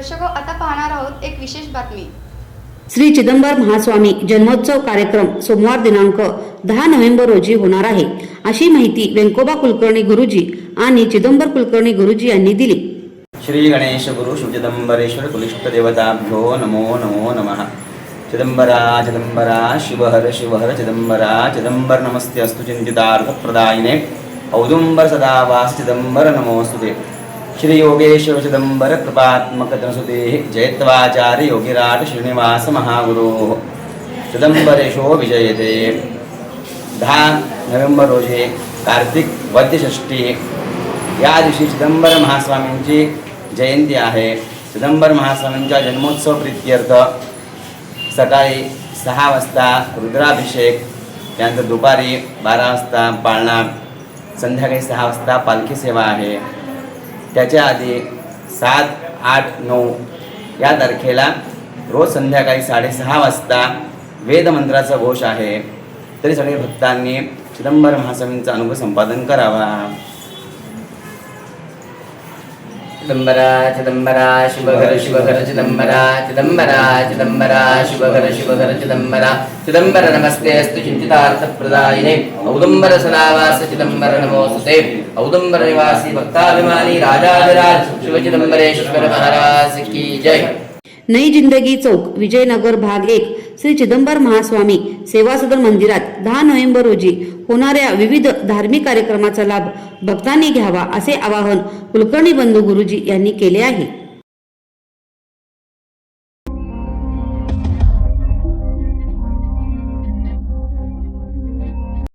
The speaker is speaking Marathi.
दर्शको हो, आता पाहणार आहोत एक विशेष बातमी. श्री चिदंबर महास्वामी जन्मोत्सव कार्यक्रम सोमवार दिनांक दहा नोव्हेंबर रोजी होणार आहे. अशी माहिती व्यंकोबा कुलकर्णी गुरुजी आणि चिदंबर कुलकर्णी गुरुजी यांनी दिली. श्री गणेश गुरु शिवचिदंबरेश्वर कुलिष्ट देवताभ्यो नमो नमो नमः. चिदंबरा चिदंबरा शिवहर शिवहर चिदंबरा चिदंबर नमस्ते अस्तु चिंतितार्थप्रदायिने औदुंबर सदा वास चिदंबर नमोऽस्तु ते. योगेश्वर चिदंबर कृपात्मक धनसुते जयत्वाचार्य योगिराट श्रीनिवास महागुरो। चिदंबरेशो विजयते। दहा नोव्हेंबर रोजी कार्तिक वद्यषष्ठी। या दिवशी चिदंबर महास्वामींची जयंती आहे। चिदंबर महास्वामींच्या जन्मोत्सव प्रित्यर्थ सकाळी सहा वाजता रुद्राभिषेक त्यानंतर दुपारी बारा वाजता पाळणा संध्याकाळी सहा वाजता पालखी सेवा आहे। त्याच्या आधी सात आठ नऊ या तारखेला रोज संध्याकाळी साडेसहा वाजता वेदमंत्राचा घोष आहे. तरी सगळे भक्तांनी चिदंबर महास्वामींचा अनुभव संपादन करावा. चिदंबरा चिदंबरा शिवघर शिवघर चिदंबरा चिदंबरा चिदंबरा शिवघर शिवघर चिदंबरा चिदंबर नमस्ते अस्तु चिंतितार्थप्रदायिने औदुंबर सदावास चिदंबर नमोस्तुते औदुंबर निवासी भक्ताभिमानी राजाधिराज शिव चिदंबरेश्वर महाराज की जय नई जिंदगी चौक विजयनगर भाग एक श्री चिदंबर महास्वामी सेवा सदन मंदिरात दहा नोव्हेंबर रोजी होणाऱ्या विविध धार्मिक कार्यक्रमाचा लाभ भक्तांनी घ्यावा असे आवाहन कुलकर्णी बंधू गुरुजी यांनी केले आहे.